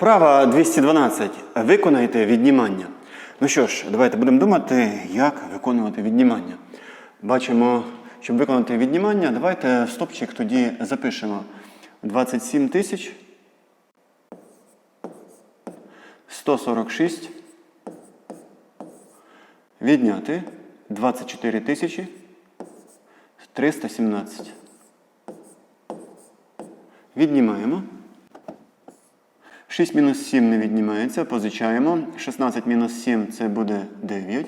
Вправа 212. Виконайте віднімання. Ну що ж, давайте будемо думати, як виконувати віднімання. Бачимо, щоб виконати віднімання, давайте стопчик тоді запишемо 27 тисяч 146 відняти 24 тисячі 317. Віднімаємо. 6 мінус 7 не віднімається, позичаємо. 16 мінус 7 це буде 9.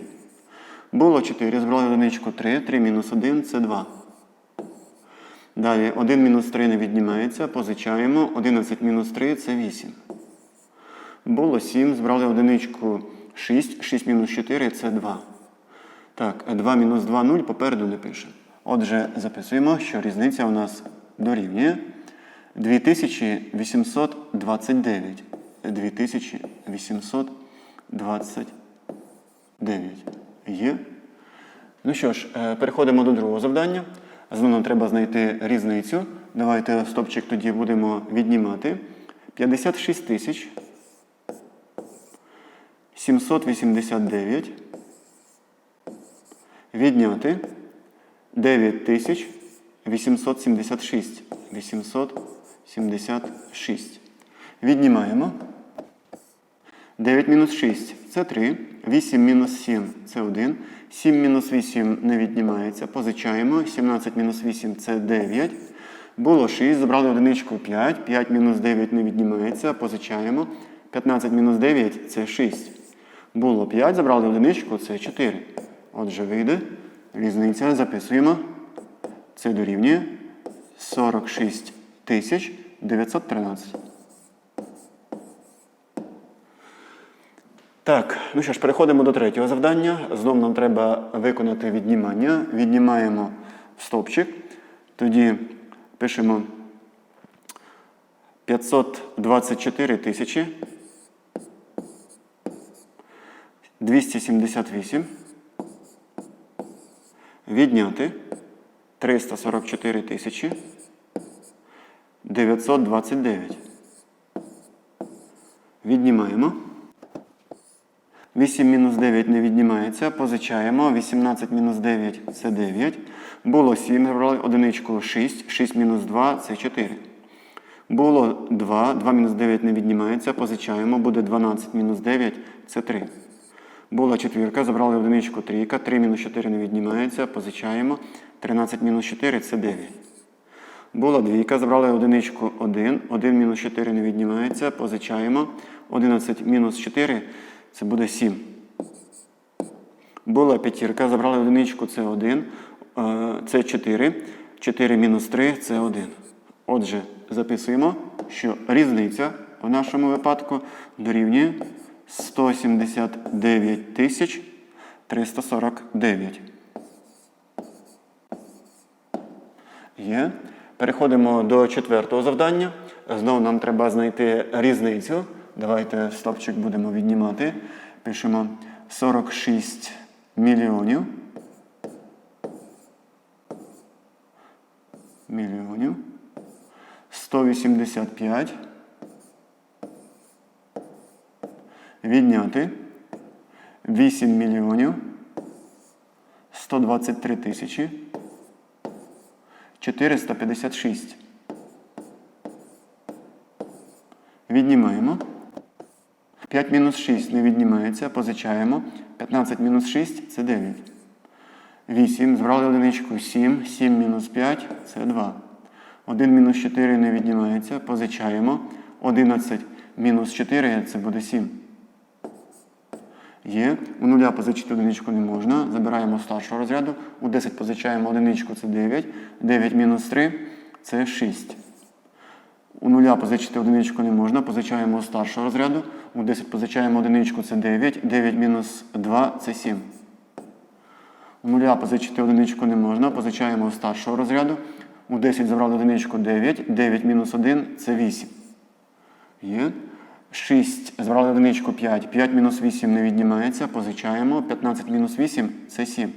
Було 4, збрали одиничку 3, 3 мінус 1 це 2. Далі 1 мінус 3 не віднімається, позичаємо. 11 мінус 3 це 8. Було 7, збрали одиничку 6, 6 мінус 4 це 2. Так, 2 мінус 2 0 попереду не пише. Отже, записуємо, що різниця у нас дорівнює 2829. 2829. Є. Ну що ж, е, переходимо до другого завдання. Знову треба знайти різницю. Давайте стопчик тоді будемо віднімати. 56 тисяч 789. Відняти 9876. 876. Віднімаємо. 9 мінус 6 це 3. 8 мінус 7 це 1. 7 мінус 8 не віднімається. Позичаємо. 17 мінус 8 це 9. Було 6. Забрали одиничку 5. 5 мінус 9 не віднімається. Позичаємо. 15 мінус 9 це 6. Було 5. Забрали одиничку це 4. Отже, вийде. Різниця записуємо. Це дорівнює 46 тисяч 913. Так, ну що ж, переходимо до третього завдання. Знову нам треба виконати віднімання. Віднімаємо в стовпчик. Тоді пишемо 524 тисячі 278. Відняти 344 тисячі 929. Віднімаємо. 8 мінус 9 не віднімається. Позичаємо. 18 мінус 9 це 9. Було 7. Забрали одиничку 6. 6 мінус 2 це 4. Було 2. 2 мінус 9 не віднімається. Позичаємо. Буде 12 мінус 9 це 3. Була четвірка, забрали одиничку трійка. 3 мінус 4 не віднімається. Позичаємо. 13 мінус 4 це 9. Була двійка, забрали одиничку 1. 1 мінус 4 не віднімається. Позичаємо. 11 мінус 4 це буде 7. Була п'ятірка, забрали одиничку це 1. е, Це 4. 4 мінус 3 це 1. Отже, записуємо, що різниця в нашому випадку дорівнює 179 тисяч 349. Є. Переходимо до четвертого завдання. Знову нам треба знайти різницю. Давайте стопчик будемо віднімати. Пишемо 46 мільйонів. Мільйонів. 185. Відняти 8 мільйонів 123 тисячі 456. Віднімаємо. 5 мінус 6 не віднімається, позичаємо. 15 мінус 6 це 9. 8. Збрали одиничку 7. 7 мінус 5 це 2. 1 мінус 4 не віднімається, позичаємо. 11 мінус 4 це буде 7. Є. У нуля позичити одиничку не можна. Забираємо старшого розряду. У 10 позичаємо одиничку це 9. 9 мінус 3 це 6. У нуля позичити одиничку не можна. Позичаємо старшого розряду. У 10 позичаємо одиничку це 9. 9 мінус 2 це 7. У нуля позичити одиничку не можна. Позичаємо старшого розряду. У 10 забрали одиничку 9. 9 мінус 1 це 8. Є. 6. Збрали одиничку 5. 5 мінус 8 не віднімається. Позичаємо. 15 мінус 8 це 7.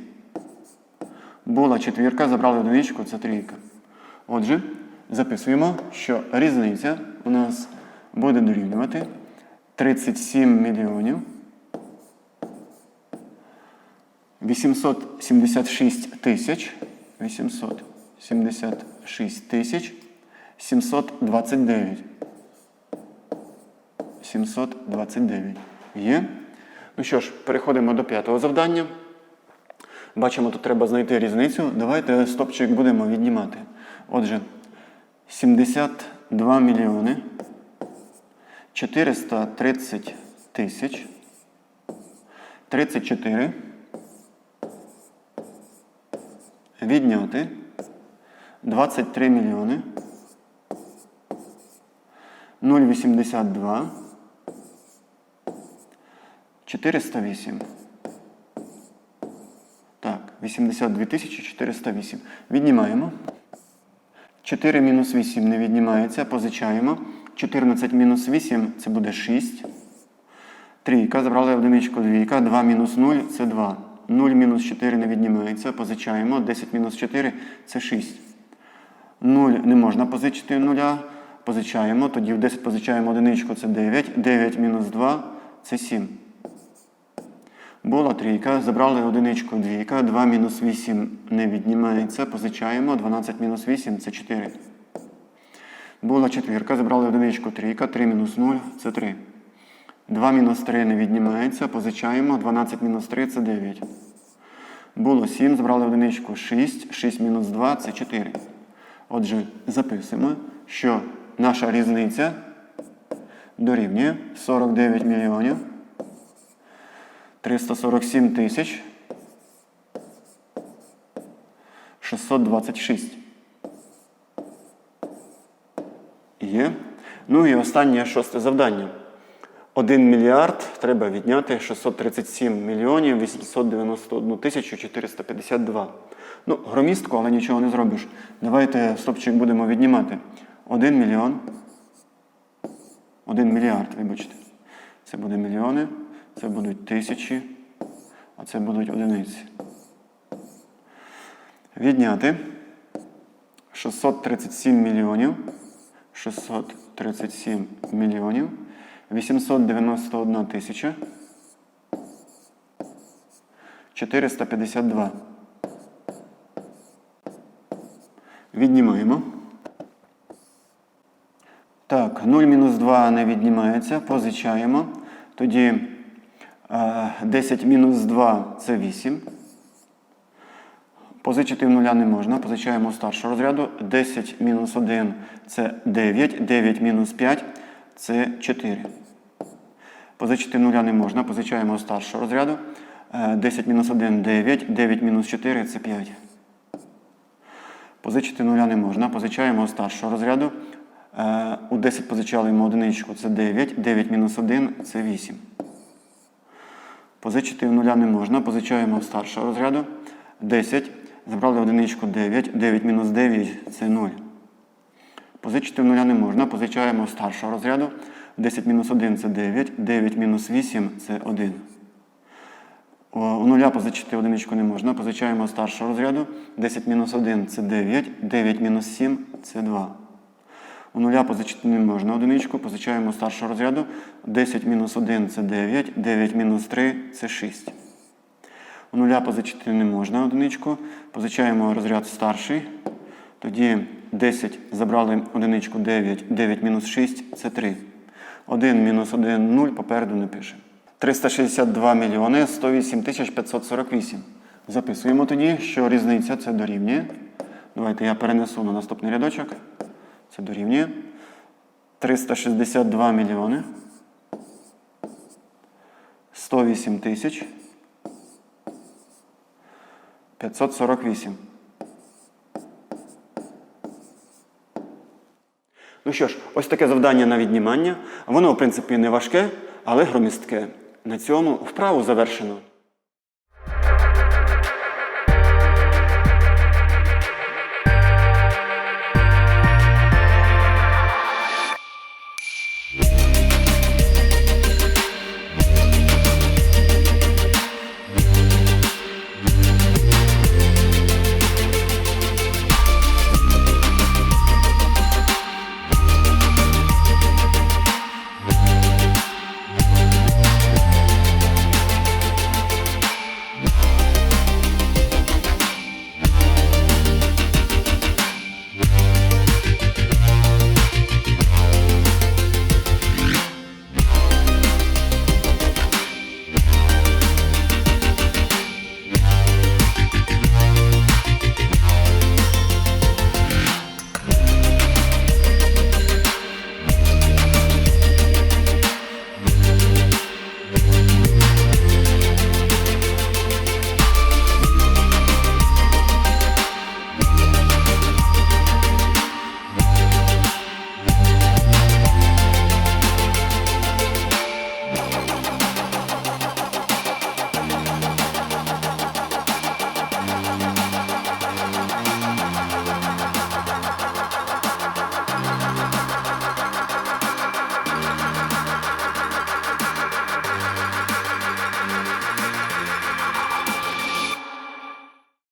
Була четвірка, забрали одиничку, це трійка. Отже, записуємо, що різниця у нас буде дорівнювати 37 мільйонів 876 тисяч 876 тисяч 729. 729. Є. Ну що ж, переходимо до п'ятого завдання. Бачимо, тут треба знайти різницю. Давайте стопчик будемо віднімати. Отже, 72 мільйони 430 тисяч 34 відняти 23 мільйони 0,82 408. Так, 82 408. Віднімаємо. 4 мінус 8 не віднімається, позичаємо. 14 мінус 8 це буде 6. Трійка, забрали одиничку двійка. 2 мінус 0 це 2. 0 мінус 4 не віднімається, позичаємо. 10 мінус 4 це 6. 0 не можна позичити 0. Позичаємо. Тоді в 10 позичаємо одиничку це 9. 9 мінус 2 це 7. Була трійка, забрали одиничку двійка, 2 мінус 8 не віднімається, позичаємо, 12 мінус 8 це 4. Була четвірка, забрали одиничку трійка, 3 мінус 0 це 3. 2 мінус 3 не віднімається, позичаємо, 12 мінус 3 це 9. Було 7, забрали одиничку 6, 6 мінус 2 це 4. Отже, записуємо, що наша різниця дорівнює 49 мільйонів. 347 тисяч 626. Є. Ну і останнє шосте завдання. 1 мільярд треба відняти 637 мільйонів 891 тисячу 452. Ну, громістко, але нічого не зробиш. Давайте стопчик будемо віднімати. 1 мільйон. 1 мільярд, вибачте. Це буде мільйони. Це будуть тисячі, а це будуть одиниці. Відняти 637 мільйонів. 637 мільйонів. 891 тисяча. 452. Віднімаємо. Так, 0 мінус 2 не віднімається. Позичаємо. Тоді. 10 мінус 2 це 8. Позичити в нуля не можна. Позичаємо старшого розряду. 10 мінус 1 це 9. 9 мінус 5 це 4. Позичити в нуля не можна. Позичаємо старшого розряду. 10 мінус 1 9. 9 мінус 4 це 5. Позичити нуля не можна. Позичаємо старшого розряду. У 10 позичали йому одиничку це 9. 9 мінус 1 це 8. Позичити в нуля не можна. Позичаємо старшого розряду. 10. Забрали одиничку 9. 9 мінус 9 це 0. Позичити в нуля не можна. Позичаємо старшого розряду. 10 мінус 1 це 9. 9 мінус 8 це 1. У нуля позичити одиничку не можна. Позичаємо старшого розряду. 10 мінус 1 це 9. 9 мінус 7 це 2. У нуля позичити не можна одиничку, позичаємо старшого розряду. 10 мінус 1 це 9, 9 мінус 3 це 6. У нуля позичити не можна одиничку. Позичаємо розряд старший. Тоді 10 забрали одиничку 9, 9 мінус 6 це 3. 1 мінус 1 0 попереду не пише. 362 мільйони 108 тисяч 548. Записуємо тоді, що різниця це дорівнює. Давайте я перенесу на наступний рядочок. Це дорівнює 362 мільйони 108 тисяч 548. Ну що ж, ось таке завдання на віднімання. Воно, в принципі, не важке, але громістке. На цьому вправу завершено.